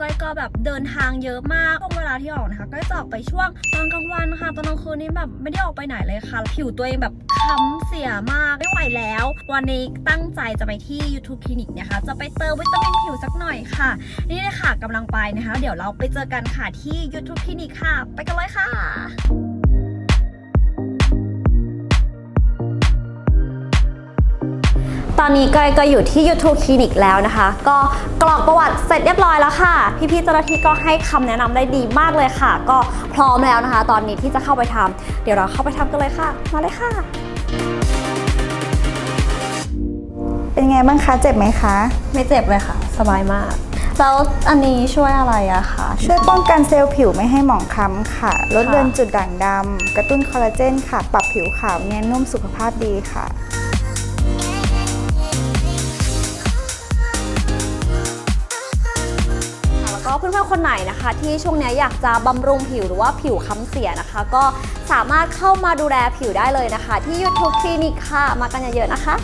ก้อยก็แบบเดินทางเยอะมากช่วงเวลาที่ออกนะคะก้อยจะออกไปช่วงตอนกลางวันค่ะตอนกลางคืนนี่แบบไม่ได้ออกไปไหนเลยค่ะ ผิวตัวเองแบบค้ำเสียมากไม่ไหวแล้ว วันนี้ตั้งใจจะไปที่ YouTube คลินิกนะคะ จะไปเติมวิตามินผิวสักหน่อยค่ะ นี่เลยค่ะกำลังไปนะคะ เดี๋ยวเราไปเจอกันค่ะที่ YouTube คลินิกค่ะ ไปกันเลยค่ะ ตอนนี้ก้อยก็อยู่ที่ YouTube คลินิกแล้วนะคะ ก็กรอกประวัติเสร็จเรียบร้อยแล้วค่ะ พี่ๆเจ้าหน้าที่ก็ให้คำแนะนำได้ดีมากเลยค่ะ ก็พร้อมแล้วนะคะ ตอนนี้ที่จะเข้าไปทำเดี๋ยวเราเข้าไปทำกันเลยค่ะมาเลยค่ะ เป็นไงบ้างคะเจ็บไหมคะ ไม่เจ็บเลยค่ะ สบายมาก แล้วอันนี้ช่วยอะไรอะคะ ช่วยป้องกันเซลล์ผิวไม่ให้หมองคล้ำค่ะ ลดค่ะเลือนจุดด่างดำกระตุ้นคอลลาเจนค่ะ ปรับผิวขาวเนียนนุ่มสุขภาพดีค่ะ ก็เพื่อนๆคนไหนนะคะ ที่ช่วงนี้อยากจะบำรุงผิวหรือว่าผิวค้ำเสียนะคะ ก็สามารถเข้ามาดูแลผิวได้เลยนะคะ ที่ YouTube คลินิกค่ะ มากันเยอะๆนะคะ